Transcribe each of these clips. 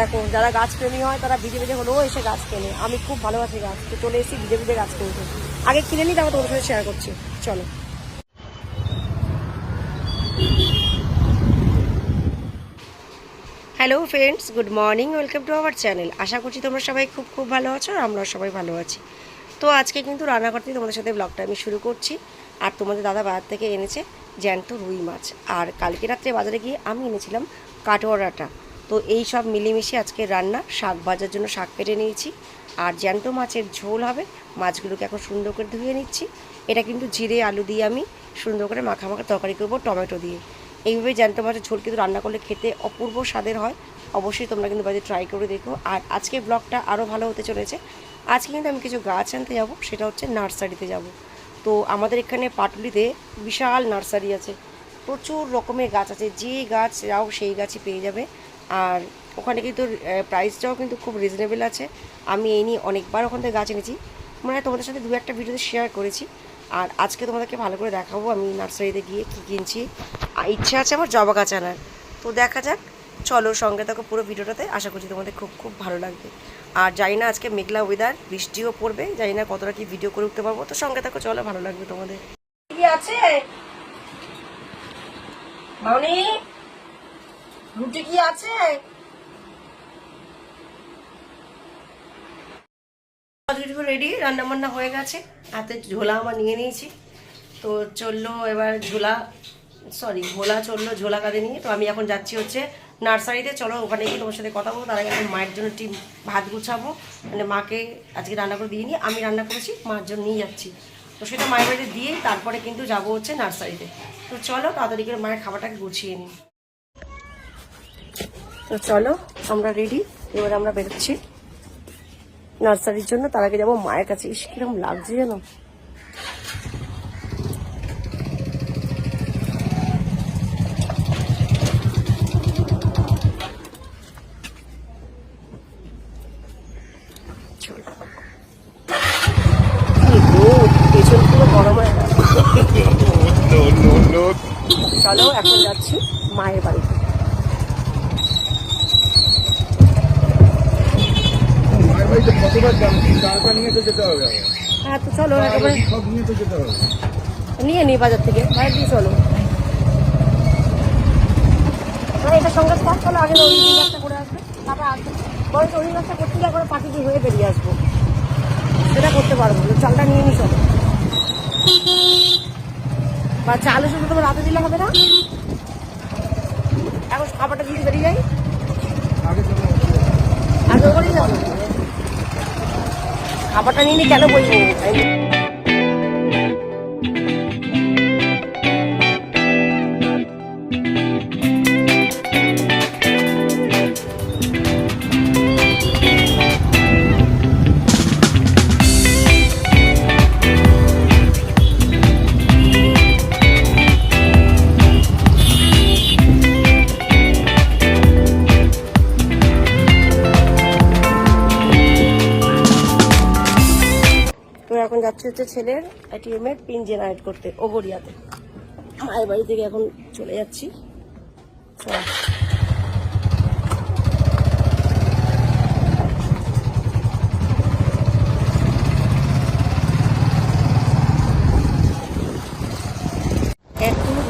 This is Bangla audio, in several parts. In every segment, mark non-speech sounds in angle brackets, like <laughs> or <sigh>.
দেখো, যারা গাছ প্রেমী হয়, তারা ভিজে ভিজে হলেও এসে গাছ কেনে। আমি খুব ভালোবাসি গাছ। তো চলে এসেছি ভিজে ভিজে গাছ কিনতে। আগে কিনে নিই, তারপর তোমার সাথে শেয়ার করছি। চলো। Hello friends good morning welcome to our channel আশা করছি তোমরা সবাই খুব খুব ভালো আছো আর আমরা সবাই ভালো আছি। তো আজকে কিন্তু রান্না করতে তোমাদের সাথে ব্লগটা আমি শুরু করছি। আর তোমাদের দাদা বাজার থেকে এনেছে জ্যান্ত রুই মাছ। আর কালকে রাত্রে বাজারে গিয়ে আমি এনেছিলাম কাটোয়ারাটা তো এই সব মিলেমিশে আজকে রান্না, শাক ভাজার জন্য শাক কেটে নিয়েছি। আর জ্যান্ত মাছের ঝোল হবে, মাছগুলোকে এখন সুন্দর করে ধুয়ে নিচ্ছি। এটা কিন্তু জিরে, আলু দিয়ে আমি সুন্দর করে মাখা মাখা তরকারি করব টমেটো দিয়ে। এইভাবে জ্যান্ত মাছের ঝোল কিন্তু রান্না করলে খেতে অপূর্ব স্বাদের হয়। অবশ্যই তোমরা কিন্তু বাড়িতে ট্রাই করে দেখো। আর আজকে ব্লগটা আরও ভালো হতে চলেছে। আজকে কিন্তু আমি কিছু গাছ আনতে যাব, সেটা হচ্ছে নার্সারিতে যাব। তো আমাদের এখানে পাটুলিতে বিশাল নার্সারি আছে। প্রচুর রকমের গাছ আছে, যে গাছ যাও সেই গাছই পেয়ে যাবে। আর ওখানে কিন্তু প্রাইসটাও কিন্তু খুব রিজনেবল আছে। আমি এই নিয়ে অনেকবার ওখান থেকে গাছ এনেছি। মানে তোমাদের সাথে দু একটা ভিডিওতে শেয়ার করেছি। আর আজকে তোমাদেরকে ভালো করে দেখাবো আমি নার্সারিতে গিয়ে কী কিনছি। আর ইচ্ছা আছে আমার জবা গাছ আনার। তো দেখা যাক। চলো সঙ্গে থাকো পুরো ভিডিওটাতে আশা করছি তোমাদের খুব খুব ভালো লাগবে। আর জানি না আজকে মেঘলা ওয়েদার বৃষ্টিও পড়বে। জানি না কতটা কি ভিডিও করে উঠতে পারব। তো সঙ্গে থাকো, চলো ভালো লাগবে তোমাদের। আছে? মাউনি? রুটি কি আছে? রেডি রান্না বান্না হয়ে গেছে। হাতে ঝোলা আমার নিয়ে নিয়েছি। তো চলল এবার ঝোলা সরি ভোলা চলল ঝোলা কাঁধে নিয়ে। তো আমি এখন যাচ্ছি হচ্ছে নার্সারিতে। চলো ওখানে গিয়ে তোমার সাথে কথা বলব। তার আগে মায়ের জন্য টিম ভাত গুছাবো। মানে মাকে আজকে রান্না করে দিয়ে নিই আমি রান্না করেছি, মার জন্য নিয়ে যাচ্ছি। তো সেটা মায়ের বাড়িতে দিয়েই তারপরে কিন্তু যাব হচ্ছে নার্সারিতে। তো চলো তাড়াতাড়ি করে মায়ের খাবারটাকে গুছিয়ে নিই। তো চলো আমরা রেডি এবার আমরা বেরোচ্ছি নার্সারির জন্য। তার আগে যাব মায়ের কাছে। ইস কীরকম লাগছে জানো <laughs> no. চলো এখন যাচ্ছি মায়ের বাড়িতে। কতবার যাব নিয়ে তো যেতে হবে হ্যাঁ তো চলো একেবারে সব নিয়ে তো যেতে হবে। নিয়ে নি বাজার থেকে বাইরে দিয়ে চলো। এটা সঙ্গে চলো আগে ওই গাছটা করে আসবে। তারপর আসবে। বরঞ্চ ওই গাছটা করতে গিয়ে হয়ে বেরিয়ে আসব। সেটা করতে পারব চালটা নিয়ে নি চলো। বা চালু শুধু তোমার রাতে দিলে হবে না? এখন খাবারটা দিয়ে বেরিয়ে যাই আগে যাব। খাবারটা নিয়ে কেন বলব তো যাচ্ছে হচ্ছে ছেলের এটিএম এর পিন জেনারেট করতে, ওগরিয়াতে। মায়ের বাড়ি থেকে এখন চলে যাচ্ছি।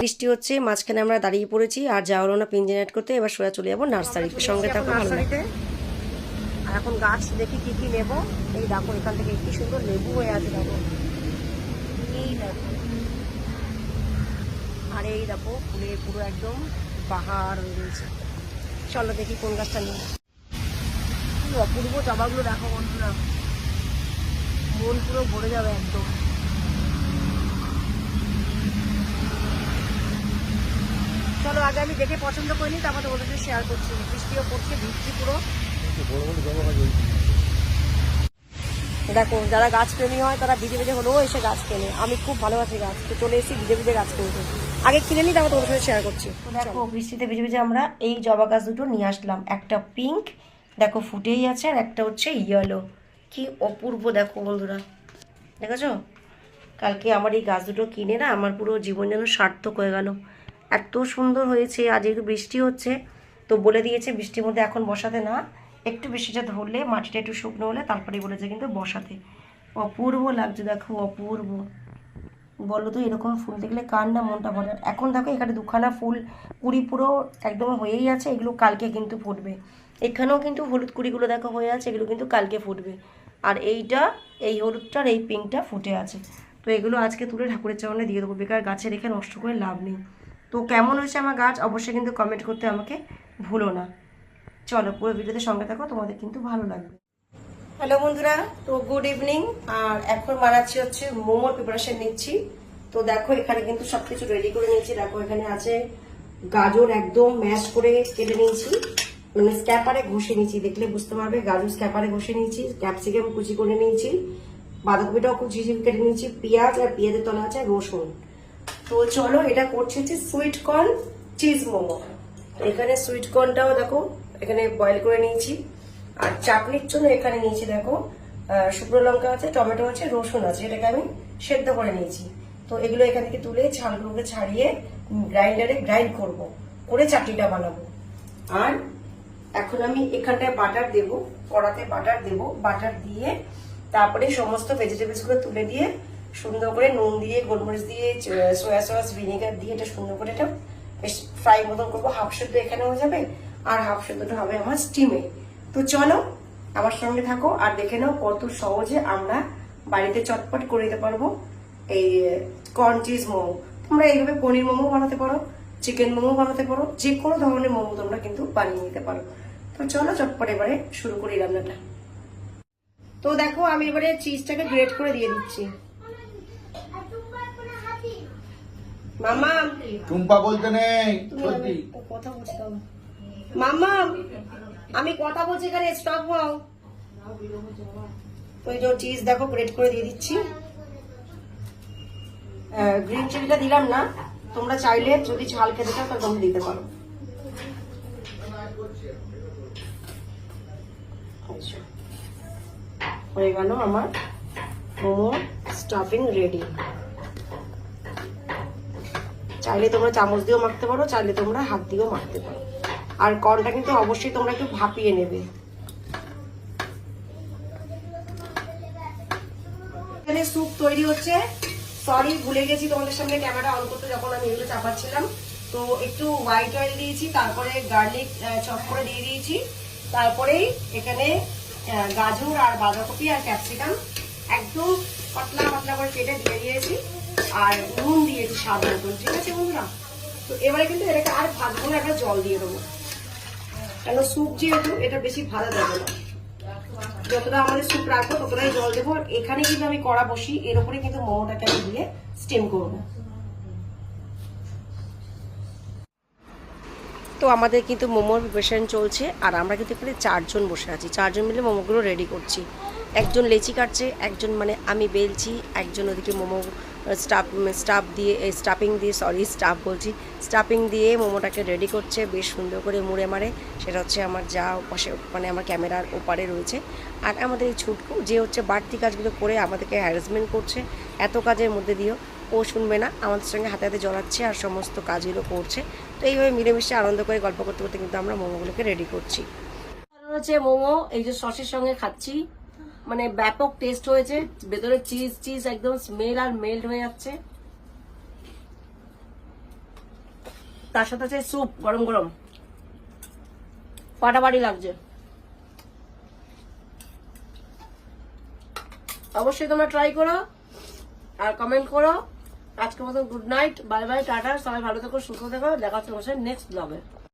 বৃষ্টি হচ্ছে, মাঝখানে আমরা দাঁড়িয়ে পড়েছি, আর যাওয়ার না পিন জেনারেট করতে, এবার সোজা চলে যাব নার্সারিতে। সঙ্গে থাকো। এখন গাছ দেখি কি কি নেব? এই দেখো, এখান থেকে কি সুন্দর লেবু হয়ে আছে, দেখো। এই দেখো। আর এই দেখো, ফুলে পুরো একদম পাহাড় রয়েছে চলো দেখি কোন গাছটা কি অপূর্ব জবাগুলো দেখো বন্ধুরা। মন পুরো ভরে যাবে একদম। চলো, আগে আমি দেখে পছন্দ করিনি, তারপর তোমাদের শেয়ার করছি। বৃষ্টিও পড়ছে, ভিজছি পুরো। দেখো, যারা গাছ প্রেমী হয়, তারা ভিজে ভিজে হলেও এসে গাছ কেনে। আমি খুব ভালোবাসি গাছ। তো চলে এসেছি ভিজে ভিজে গাছ কিনতে। আগে কিনে নিই তারপর তোমার সাথে শেয়ার করছি। দেখো, বৃষ্টিতে ভিজে ভিজে আমরা এই জবা গাছ দুটো নিয়ে আসলাম। একটা পিঙ্ক দেখো ফুটেই আছে, আর একটা হচ্ছে ইয়েলো কি অপূর্ব, দেখো বন্ধুরা। দেখেছ? কালকে আমার এই গাছ দুটো কিনে না, আমার পুরো জীবন যেন সার্থক হয়ে গেল। এত সুন্দর হয়েছে, আজ যেহেতু বৃষ্টি হচ্ছে। তো বলে দিয়েছে বৃষ্টির মধ্যে এখন বসাতে না। একটু বৃষ্টিটা ধরলে, মাটিটা একটু শুকনো হলে তারপরেই বলেছে কিন্তু বসাতে। অপূর্ব লাগছে, দেখো, অপূর্ব। বলো তো, এরকম ফুল দেখলে কার না মনটা ভরে? এখন দেখো, এখানে দুখানা ফুল, কুড়ি পুরো একদম হয়েই আছে, এগুলো কালকে কিন্তু ফুটবে। এখানেও কিন্তু হলুদ কুড়িগুলো দেখো হয়ে আছে, এগুলো কিন্তু কালকে ফুটবে। আর এইটা, এই হলুদটার এই পিঙ্কটা ফুটে আছে। তো এগুলো আজকে তুলে ঠাকুরের চরণে দিয়ে দেবো, বেকার গাছে রেখে নষ্ট করে লাভ নেই। তো কেমন হয়েছে আমার গাছ, অবশ্যই কিন্তু কমেন্ট করতে আমাকে ভুলো না। চলো, পুরো ভিডিওতে সঙ্গে থাকো, তোমাদের কিন্তু ভালো লাগবে। হ্যালো বন্ধুরা, তো গুড ইভিনিং আর এখন বানাচ্ছি হচ্ছে মোমোর প্রিপারেশন নিচ্ছি। তো দেখো, এখানে কিন্তু সবকিছু রেডি করে নিয়েছি। দেখো, এখানে আছে গাজর একদম ম্যাশ করে কেটে নিয়েছি। মানে স্ক্যাপারে ঘষে নিয়েছি, দেখলে বুঝতে পারবে, গাজর স্ক্যাপারে ঘষে নিয়েছি ক্যাপসিকাম কুচি করে নিয়েছি, বাঁধাকপিটাও কুচি কেটে নিয়েছি, পেঁয়াজ আর পেঁয়াজের তলা আছে রসুন। তো চলো, এটা করছি হচ্ছে সুইট কর্ন চিজ মোমো। এখানে সুইট কর্নটাও দেখো এখানে বয়েল করে নিয়েছি। আর চাটনির জন্য এখানে নিয়েছি, দেখো শুকনো লঙ্কা আছে, টমেটো আছে, রসুন আছে, এটাকে আমি সেদ্ধ করে নিয়েছি। তো এগুলো এখান থেকে তুলে ছালগুলোকে ছাড়িয়ে গ্রাইন্ডারে গ্রাইন্ড করব, করে চাটনিটা বানাবো। আর এখন আমি এখানটায় বাটার দেব, কড়াতে বাটার দেব, বাটার দিয়ে তারপরে সমস্ত ভেজিটেবলসগুলো তুলে দিয়ে সুন্দর করে নুন দিয়ে, গোলমরিচ দিয়ে সয়া সস ভিনেগার দিয়ে এটা সুন্দর করে এটা বেশ ফ্রাই মতন করব। হাফ সেদ্ধ এখানে হয়ে যাবে। আর হাফ সেদ্ধটা হবে আমার স্টিমে তো চলো আমার সঙ্গে থাকো আর দেখে নাও কত সহজে আমরা বাড়িতে চটপট করে দিতে পারব। এই কর্ন চিজ মোমো। তোমরা এইভাবে পনির মোমো বানাতে পারো চিকেন মোমো বানাতে পারো যে কোনো ধরনের মোমো তোমরা কিন্তু বানিয়ে নিতে পারো। তো চলো চটপট এবারে শুরু করি রান্নাটা। তো দেখো আমি এবারে চিজটাকে গ্রেট করে দিয়ে দিচ্ছি। মামা টুম্পা বলতে নেই কথা বলছি তো। মামা আমি কথা বলছি এখানে স্টপ হও। এই যে চিজ দেখো গ্রেট করে দিয়ে দিচ্ছি। গ্রিন চিলিটা দিলাম না। তোমরা চাইলে যদি ঝাল খেতে চাও তাহলে তোমরা দিতে পারো। হয়ে গেল আমার মোমো স্টাফিং রেডি চাইলে তোমরা চামচ দিয়েও মাখতে পারো, চাইলে তোমরা হাত দিয়েও মাখতে পারো। আর কর্নটা কিন্তু অবশ্যই তোমরা একটু ভাপিয়ে নেবে। এখানে স্যুপ তৈরি হচ্ছে। সরি ভুলে গেছি তোমাদের সামনে ক্যামেরা অন করতে যখন আমি এগুলো চাপাচ্ছিলাম। তো একটু হোয়াইট অয়েল দিয়েছি, তারপরে গার্লিক চপ করে দিয়ে দিয়েছি। তারপরেই এখানে গাজর আর বাঁধাকপি আর ক্যাপসিকাম একদম পাতলা পাতলা করে কেটে দিয়ে দিয়েছি। আর নুন দিয়েছি স্বাদ মতন ঠিক আছে বন্ধুরা? তো এবারে কিন্তু এটাকে আর ভাজবো না একটা জল দিয়ে দেবো। কেন স্যুপ যেহেতু এটা বেশি ভালো লাগে না। যতটা আমাদের স্যুপ রাখব, ততটাই জল দেবো। এখানে কিন্তু আমি কড়া বসি এর উপরে কিন্তু মোমোটাকে আমি দিয়ে স্টিম করব। তো আমাদের কিন্তু মোমোর প্রিপারেশন চলছে, আর আমরা কিন্তু এখানে চারজন বসে আছি। চারজন মিলে মোমোগুলো রেডি করছি। একজন লেচি কাটছে, একজন মানে আমি বেলছি, একজন ওদিকে মোমো স্টাফ স্টাফ দিয়ে স্টাফিং দিয়ে সরি স্টাফ বলছি, স্টাফিং দিয়ে মোমোটাকে রেডি করছে, বেশ সুন্দর করে মুড়ে মারে, সেটা হচ্ছে আমার যা পাশে মানে আমার ক্যামেরার ওপারে রয়েছে। আর আমাদের এই ছুটকু, যে হচ্ছে বাড়তি কাজগুলো করে আমাদেরকে হ্যারাসমেন্ট করছে, এত কাজের মধ্যে দিয়েও ও শুনবে না, আমাদের সঙ্গে হাতে হাতে জড়াচ্ছে আর সমস্ত কাজগুলো করছে। তো এইভাবে মিলেমিশে আনন্দ করে গল্প করতে করতে কিন্তু আমরা মোমোগুলোকে রেডি করছি। হচ্ছে মোমো, এই যে সসের সঙ্গে খাচ্ছি। মানে ব্যাপক টেস্ট হয়েছে। ভেতরে চিজ চিজ একদম স্মেল আর মেল্ট হয়ে যাচ্ছে। তার সাথে আছে স্যুপ গরম গরম। ফাটাফাটি লাগছে। অবশ্যই তোমরা ট্রাই করো আর কমেন্ট করো। আজকের মতো good night bye bye tata. সবাই ভালো থেকো, সুস্থ থেকো। দেখা হচ্ছে নেক্সট ব্লগে